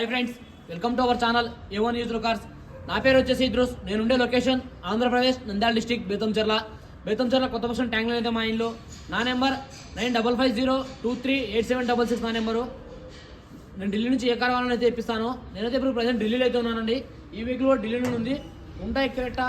Hi friends welcome to our channel ఏవో news cars నా పేరు వచ్చేసి ఇద్రూస్. నేను ఉండే లొకేషన్ ఆంధ్రప్రదేశ్ నంద్యాల డిస్టిక్ బేతంచెర్ల బేతంచెర్ల కొత్త బస్సు ట్యాంక్లో అయితే మా ఇంట్లో నా number nine double five zero two three eight seven double six నా నెంబరు. నేను ఢిల్లీ నుంచి ఏ కార్ అయితే ఇప్పిస్తాను నేనైతే ఇప్పుడు ప్రజెంట్ ఢిల్లీలో అయితే ఉన్నానండి. ఈ వెహికల్ కూడా ఢిల్లీ నుండి ఉంది. ఉంటాయి Creta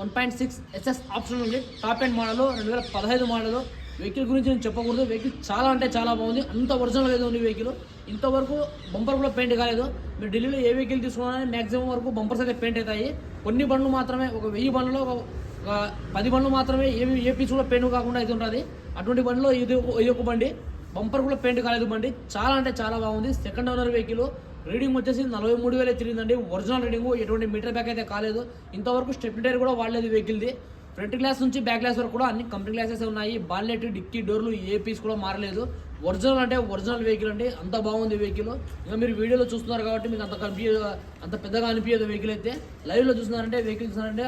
one point six SS option ఉంది. టాప్ ఎండ్ మోడల్ రెండు వేల పదహైదు మోడలు వెహికల్ గురించి నేను చెప్పకూడదు. వెహికల్ చాలా అంటే చాలా బాగుంది. అంత ఒరిజినల్ అయితే ఉంది వెహికల్. ఇంతవరకు బంపర్ కూడా పెయింట్ కాలేదు. మీరు ఢిల్లీలో ఏ వెహికల్ తీసుకున్నా మ్యాక్సిమం వరకు బంపర్స్ అయితే పెయింట్ అవుతాయి. కొన్ని బండ్లు మాత్రమే ఒక వెయ్యి బండ్లలో ఒక పది బండ్లు మాత్రమే ఏ ఏ పీస్ కూడా పెయింట్ కాకుండా అయితే ఉంటుంది. అటువంటి బండిలో ఇది ఒక- ఇది ఒక బండి. బంపర్ కూడా పెయింట్ కాలేదు బండి. చాలా అంటే చాలా బాగుంది. సెకండ్ ఓనర్ వెహికల్ రీడింగ్ వచ్చేసి నలభై మూడు వేలు తిరిగిందండి. Original reading. ఎటువంటి మీటర్ బ్యాక్ అయితే కాలేదు. ఇంతవరకు స్టెప్ టైర్ కూడా వాడలేదు వెహికల్ది ఫ్రంట్ గ్లాస్ నుంచి బ్యాక్ గ్లాస్ వరకు కూడా అన్ని కంపెనీ గ్లాసెస్ ఉన్నాయి. బాల్లెట్ డిక్కీ డోర్లు ఏ పీస్ కూడా మారలేదు. ఒరిజినల్ అంటే ఒరిజినల్ వెహికల్ అండి. అంత బాగుంది వెహికల్. ఇంకా మీరు వీడియోలో చూస్తున్నారు కాబట్టి మీకు అంత కనిపించదు అంత పెద్దగా అనిపించదు వెహికల్ అయితే. లైవ్లో చూస్తున్నారంటే వెహికల్ చూస్తున్నారంటే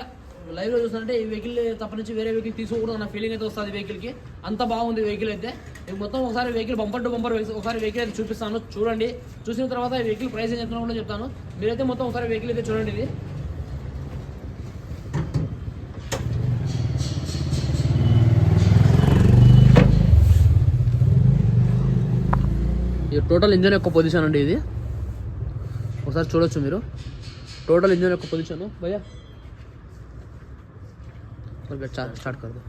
లైవ్లో ఈ వెహికల్ తప్ప నుంచి వేరే వెహికల్ తీసుకోకూడదు అన్న ఫీలింగ్ అయితే వస్తుంది వెహికల్కి అంత బాగుంది వెహికల్ అయితే. నేను మొత్తం ఒకసారి వెహికల్ బంపర్ టు బంపర్ ఒకసారి వెహికల్ అయితే చూపిస్తాను. చూడండి. చూసిన తర్వాత ఈ వెహికల్ ప్రైస్ ఏం చెప్తున్నా కూడా చెప్తాను. మీరైతే మొత్తం ఒకసారి వెహికల్ అయితే చూడండి ఇది. ఇది టోటల్ ఇంజన్ యొక్క పొజిషన్ అండి ఇది. ఒకసారి చూడొచ్చు మీరు. టోటల్ ఇంజన్ యొక్క పొజిషన్. భయ్యా. స్టార్ట్ స్టార్ట్ కర్దు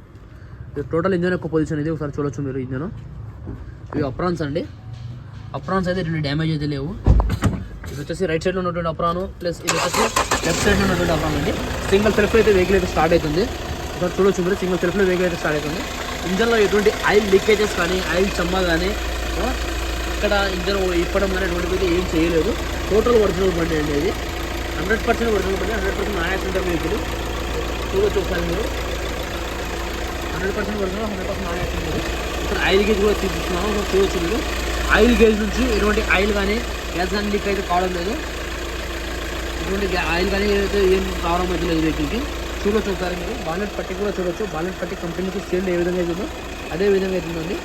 ఇది టోటల్ ఇంజన్ యొక్క పొజిషన్ ఇది. ఒకసారి చూడొచ్చు మీరు ఇంజన్. ఇవి అప్రాన్స్ అండి. అప్రాన్స్ అయితే రెండు డ్యామేజ్ అయితే లేవు. ఇది వచ్చేసి రైట్ సైడ్లో ఉన్నటువంటి అప్రాను ప్లస్ ఇది వచ్చేసి లెఫ్ట్ సైడ్లో ఉన్నటువంటి అప్రాన్ అండి. సింగిల్ సెల్ఫ్ అయితే వెహికల్ అయితే స్టార్ట్ అవుతుంది. ఒకసారి చూడొచ్చు మీరు. సింగిల్ సెల్ఫ్లో వెహికల్ అయితే స్టార్ట్ అవుతుంది. ఇంజన్లో ఎటువంటి ఆయిల్ లీకేజెస్ కానీ ఆయిల్ చమ్మా కానీ ఆ, ఇక్కడ ఇంజన్ ఇప్పడం అనేటువంటిది అయితే ఏం చేయలేదు. టోటల్ ఒరిజినల్ బండి అండి ఇది హండ్రెడ్ పర్సెంట్ ఒరిజినల్ బండి hundred percent non accident vehicle. చూడొచ్చు ఒకసారి మీరు. Hundred percent original hundred percent non ఇక్కడ ఆయిల్ గేజ్ కూడా చూపిస్తున్నాము చూడొచ్చు మీరు ఆయిల్ గేజ్ నుంచి ఎటువంటి ఆయిల్ కానీ గ్యాస్ కానీ లీక్ అయితే కావడం లేదు. ఎటువంటి గ్యా- ఆయిల్ కానీ ఏదైతే ఏం రావడం అయితే లేదు వెహికల్కి. చూడొచ్చు ఒకసారి మీరు. బాలెట్ పట్టి కూడా చూడొచ్చు. బాలెట్ పట్టి కంపెనీకి సేల్ ఏ విధంగా అవుతుందో అదే విధంగా అవుతుందండి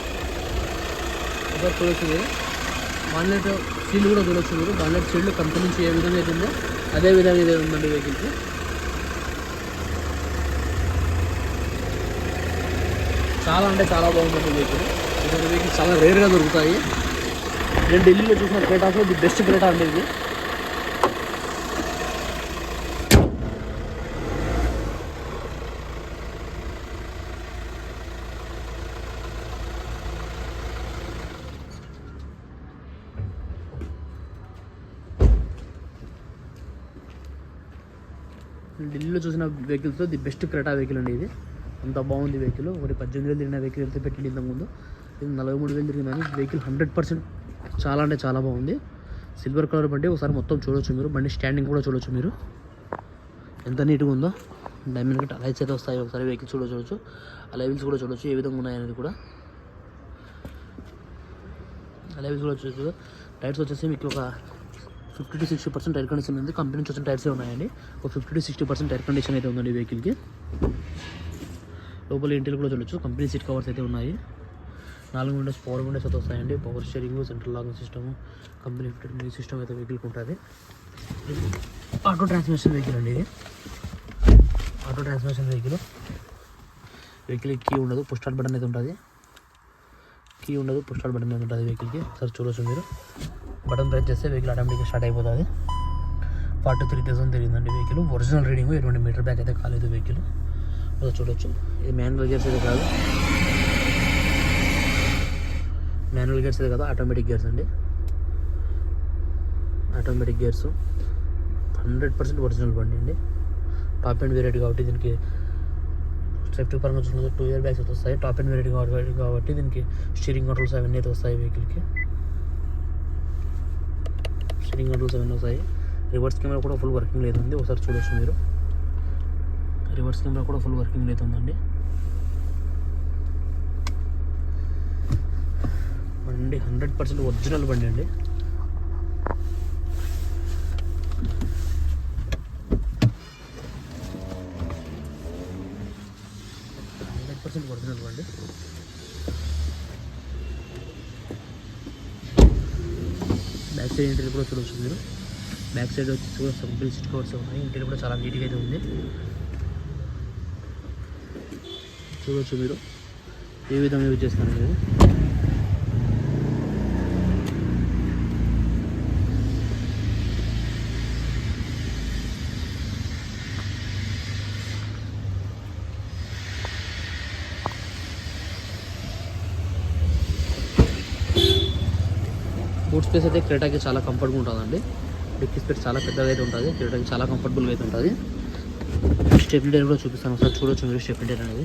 సూపర్ చూడొచ్చు మీరు బాలెట్ సీల్ కూడా చూడొచ్చు మీరు బాలెట్ సీల్ కంపెనీ నుంచి ఏ విధంగా అయితే ఉందో అదే విధంగా ఇదే ఉందండి వెహికల్కి చాలా అంటే చాలా బాగుందండి వెహికల్ ఇటువంటి వెహికల్ చాలా రేర్గా దొరుకుతాయి. నేను ఢిల్లీలో చూసిన క్రేటాస్లో ది బెస్ట్ క్రేటా అండి ఇది. ఢిల్లీలో చూసిన వెహికల్స్లో ది బెస్ట్ క్రెటా వెహికల్ అండి ఇది. అంత బాగుంది వెహికల్. ఒకటి పద్దెనిమిది వేలు తిరిగిన వెహికల్ అయితే పెట్టింది ఇంతకుముందు. ఇది నలభై మూడు వేలు తిరిగిందని వెహికల్ హండ్రెడ్ పర్సెంట్ చాలా అంటే చాలా బాగుంది. సిల్వర్ కలర్ బండి ఒకసారి మొత్తం చూడొచ్చు మీరు. బండి స్టాండింగ్ కూడా చూడొచ్చు మీరు. ఎంత నీట్గా ఉందో. డైమండ్ కట్ లైట్స్ అయితే వస్తాయి. ఒకసారి వెహికల్స్ కూడా చూడొచ్చు. ఆ కూడా చూడొచ్చు. ఏ విధంగా ఉన్నాయనేది కూడా. ఆ కూడా చూడొచ్చు. టైర్స్ వచ్చేసి మీకు ఒక fifty to sixty percent air condition ఉంది. కంపెనీ నుంచి వచ్చిన టైర్సే ఉన్నాయండి? ఒక fifty to sixty percent air condition అయితే ఉందండి వెహికల్కి లోపల ఇంటికి కూడా చూడొచ్చు. కంపెనీ సీట్ కవర్స్ అయితే ఉన్నాయి. నాలుగు విండోస్ పవర్ విండోస్ అయితే వస్తాయండి. Power steering central locking system company fifty music system అయితే వెహికల్కి ఉంటుంది. ఆటో ట్రాన్స్మిషన్ వెహికల్ అండి ఇది. Auto transmission vehicle vehicle key ఉండదు. పుష్ స్టార్ట్ బటన్ అయితే ఉంటుంది. కీ ఉండదు. పుష్ స్టార్ట్ బటన్ అయితే ఉంటుంది వెహికల్కి సార్ చూడొచ్చు మీరు. బటన్ ప్రెస్ చేస్తే వెహికల్ ఆటోమేటిక్గా స్టార్ట్ అయిపోతుంది. ఫార్టీ త్రీ థౌసండ్ తిరిగిందండి వెహికల్ ఒరిజినల్ రీడింగ్ ఎటువంటి మీటర్ బ్యాక్ అయితే కాలేదు వెహికల్ అదో చూడొచ్చు. ఇది మాన్యువల్ గేర్స్ అయితే కాదు. మాన్యువల్ గేర్స్ అయితే కాదు ఆటోమేటిక్ గేర్స్ అండి. Automatic gears hundred percent original బండి అండి. టాప్ అండ్ వేరియట్ కాబట్టి దీనికి సేఫ్టీ పరంగా చూసినది టూ ఇయర్ బ్యాగ్స్ అయితే వస్తాయి. టాప్ అండ్ వేరియట్ కాబట్టి కాబట్టి దీనికి స్టీరింగ్ కంట్రోల్స్ అవన్నీ అయితే వస్తాయి వెహికల్కి స్టీరింగ్ కంట్రోల్స్ అవన్నీ వస్తాయి రివర్స్ కెమెరా కూడా ఫుల్ వర్కింగ్ లేదండి ఒకసారి చూడొచ్చు మీరు. రివర్స్ కెమెరా కూడా ఫుల్ వర్కింగ్ అవుతుందండి బండి హండ్రెడ్ పర్సెంట్ ఒరిజినల్ బండి అండి. హండ్రెడ్ పర్సెంట్ ఒరిజినల్ బండి బ్యాక్ సైడ్ ఇంటర్ కూడా చూడవచ్చు మీరు. బ్యాక్ సైడ్ వచ్చేసి కూడా సింపుల్ సిట్ కవర్స్ ఉన్నాయి. ఇంటర్ కూడా చాలా నీట్గా అయితే ఉంది. చూడవచ్చు మీరు. ఏ విధంగా యూజ్ చేస్తాను మీరు? బూట్ స్పేస్ అయితే క్రేటాకి చాలా కంఫర్ట్గా ఉంటుందండి. డిక్కీ స్పేస్ చాలా పెద్దగా అయితే ఉంటుంది. క్రేటాకి చాలా కంఫర్టబుల్గా అయితే ఉంటుంది. స్టెప్ డైర్ కూడా చూపిస్తాను ఒకసారి. చూడొచ్చు మీరు స్టెప్ డైర్ అనేది.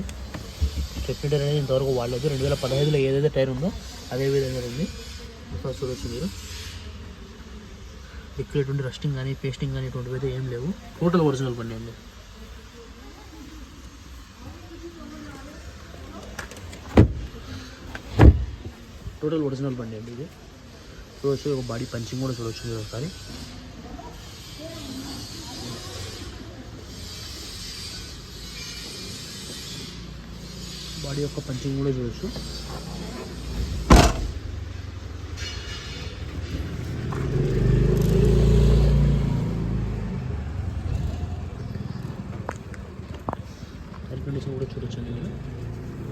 స్టెప్ డైర్ అనేది ఇంతవరకు వాడలేదు. రెండు వేల పదహైదులో ఏదైతే టైర్ ఉందో అదే విధంగా ఉంది. ఒకసారి చూడొచ్చు మీరు. ఎక్కువ ఎటువంటి రస్టింగ్ కానీ పేస్టింగ్ కానీ ఇటువంటివి అయితే ఏం లేవు. టోటల్ ఒరిజినల్ బండి అండి. టోటల్ ఒరిజినల్ బండి అండి ఇది. చూడొచ్చు ఒక బాడీ పంచింగ్ కూడా చూడొచ్చు మీరు ఒకసారి. బాడీ యొక్క పంచింగ్ కూడా చూడొచ్చు. ఎయిర్ కండిషన్ కూడా చూడొచ్చండి మీరు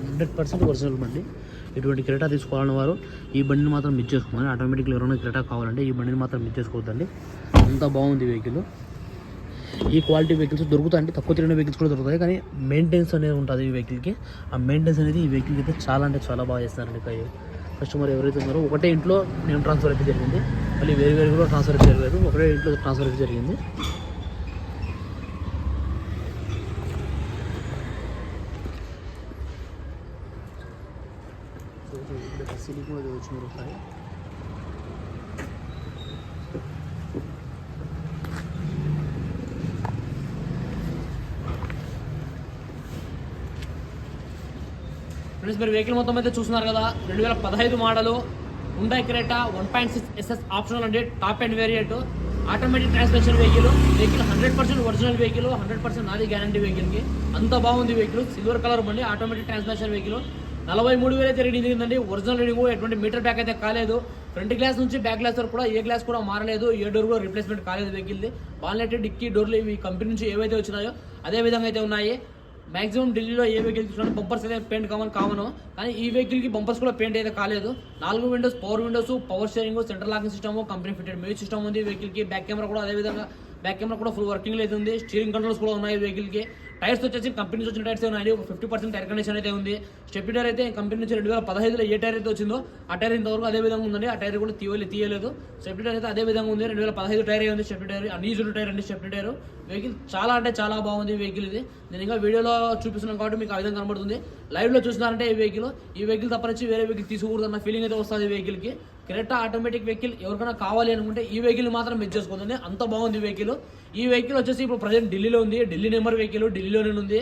హండ్రెడ్ పర్సెంట్ ఒరిజినల్ బండి ఇటువంటి క్రెటా తీసుకోవాలని వారు ఈ బండిని మాత్రం మిస్ చేసుకోండి ఆటోమేటిక్గా ఎవరైనా క్రెటా కావాలంటే ఈ బండిని మాత్రం మిస్ చేసుకోవద్దండి. అంత బాగుంది వెహికల్ ఈ క్వాలిటీ వెహికల్స్ దొరుకుతాయండి. తక్కువ తిరిగిన వెహికల్స్ కూడా దొరుకుతాయి. కానీ మెయింటెనెన్స్ అనేది ఉంటుంది ఈ వెహికల్కి ఆ మెయింటెనెన్స్ అనేది ఈ వెహికల్కి అయితే చాలా అంటే చాలా బాగా చేస్తారండి కాయ కస్టమర్ ఎవరైతే ఉన్నారో ఒకటే ఇంట్లో నేను ట్రాన్స్ఫర్ అయితే జరిగింది. మళ్ళీ వేరు వేరు కూడా ట్రాన్స్ఫర్ అయితే జరగలేదు ఒకటే ఇంట్లో ట్రాన్స్ఫర్ అయితే జరిగింది సిటీ కూడా చూడవచ్చు మీరు ఒకసారి. ఫ్రెండ్స్ మీరు వెహికల్ మొత్తం అయితే చూస్తున్నారు కదా రెండు వేల పదహైదు మోడలు ఉండే Creta one point six SS optional అండి top end variant automatic transmission vehicle vehicle hundred percent original vehicle hundred percent నాది గ్యారంటీ వెహికల్కి అంత బాగుంది వెహికల్ సిల్వర్ కలర్ బండి ఆటోమేటిక్ ట్రాన్స్మిషన్ వెహికల్ నలభై మూడు వేలు అయితే రీడింగ్ దిగిందండి. ఒరిజినల్ రీడింగ్ ఎటువంటి మీటర్ బ్యాక్ అయితే కాలేదు. ఫ్రంట్ గ్లాస్ నుంచి బ్యాక్ గ్లాస్ వరకు కూడా ఏ గ్లాస్ కూడా మారలేదు. ఏ డోర్ కూడా రిప్లేస్మెంట్ కాలేదు వెహికల్ది బాన్లెట్ డిక్కీ డోర్లు ఇవి కంపెనీ నుంచి ఏవైతే వచ్చినాయో అదే విధంగా అయితే ఉన్నాయి. మాక్సిమం ఢిల్లీలో ఏ వెహికల్ చూసినా బంపర్స్ అయితే పెయింట్ కామన్ కామను కానీ ఈ వెహికల్కి బంపర్స్ కూడా పెయింట్ అయితే కాలేదు. నాలుగు windows power windows power steering central locking system company fitted music system ఉంది వెహికల్కి. బ్యాక్ కెమెరా కూడా అదే విధంగా బ్యాక్ కెమెరా కూడా ఫుల్ వర్కింగ్ అయితే ఉంది. స్టీరింగ్ కంట్రోల్స్ కూడా ఉన్నాయి వెహికల్కి టైర్స్ వచ్చేసి కంపెనీ నుంచి వచ్చిన టైర్స్ ఉన్నాయి ఒక ఫిఫ్టీ పర్సెంట్ టైర్ కండిషన్ అయితే ఉంది. స్టెప్ టైర్ అయితే కంపెనీ నుంచి రెండు వేల పదహైదులో ఏ టైర్ అయితే వచ్చిందో ఆ టైర్ ఇంతవరకు అదే విధంగా ఉందండి. ఆ టైర్ కూడా తీయలే తీయలేదు. స్టెప్ టైర్ అయితే అదే విధంగా ఉంది. రెండు వేల పదహైదు టైర్ ఉంది స్టెప్ టైర్. అన్యూజుడ్ టైర్ అండి స్టెప్ టైర్. వెహికల్ చాలా అంటే చాలా బాగుంది వెహికల్ ఇది. నేను ఇంకా వీడియోలో చూపిస్తున్నాను కాబట్టి మీకు ఆ విధంగా కనబడుతుంది. లైవ్లో చూసినారంటే ఈ వెహికల్ ఈ వెహికల్ తప్పనిచ్చి వేరే వెహికల్ తీసుకోకూడదన్న ఫీలింగ్ అయితే వస్తుంది ఈ వెహికల్కి. క్రెటా ఆటోమేటిక్ వెహికల్ ఎవరికైనా కావాలి అనుకుంటే ఈ వెహికల్ మాత్రం మిస్ చేసుకోతుంది అంత బాగుంది వెహికల్ ఈ వెహికల్ వచ్చేసి ఇప్పుడు ప్రజెంట్ ఢిల్లీలో ఉంది. ఢిల్లీ నెంబర్ వెహికల్ ఢిల్లీలోనే ఉంది.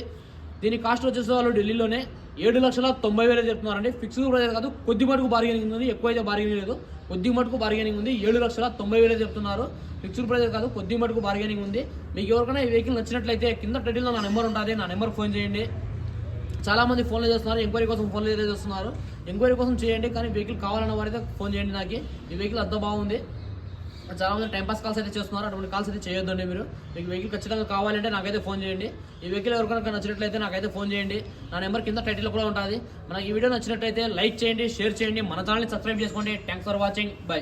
దీని కాస్ట్ వచ్చేసి వాళ్ళు ఢిల్లీలోనే ఏడు లక్షల తొంభై వేలు చెప్తున్నారండి. ఫిక్స్డ్ ప్రైస్ కాదు కొద్ది మటుకు బార్గెనింగ్ ఉంది ఎక్కువ అయితే బార్గెనింగ్ లేదు. కొద్ది మటుకు బార్గెనింగ్ ఉంది ఏడు లక్షల తొంభై వేలు చెప్తున్నారు. ఫిక్స్డ్ ప్రైస్ కాదు కొద్ది మటుకు బార్గెనింగ్ ఉంది. మీకు ఎవరికైనా ఈ వెహికల్ నచ్చినట్లయితే కింద టైటిల్లో నా నెంబర్ ఉంటుంది నా నెంబర్ ఫోన్ చేయండి. చాలామంది ఫోన్లు చేస్తున్నారు ఎంక్వైరీ కోసం ఫోన్లు చేస్తున్నారు. ఎంక్వైరీ కోసం చేయండి కానీ వెహికల్ కావాలన్న వారైతే ఫోన్ చేయండి నాకు. ఈ వెహికల్ అంత బాగుంది. చాలా మంది టైంపాస్ కాల్స్ అయితే చేస్తున్నారు. అటువంటి కాల్స్ అయితే చేయొద్దండి మీరు. మీకు వెహికల్ ఖచ్చితంగా కావాలంటే నాకైతే ఫోన్ చేయండి. ఈ వెహికల్ ఎవరికైనా నచ్చినట్లయితే నాకైతే ఫోన్ చేయండి. నా నెంబర్ కింద టైటిల్ కూడా ఉంటుంది. మనకి ఈ వీడియో నచ్చినట్లయితే లైక్ చేయండి షేర్ చేయండి. మన ఛానల్ని సబ్స్క్రైబ్ చేసుకోండి. Thanks for watching bye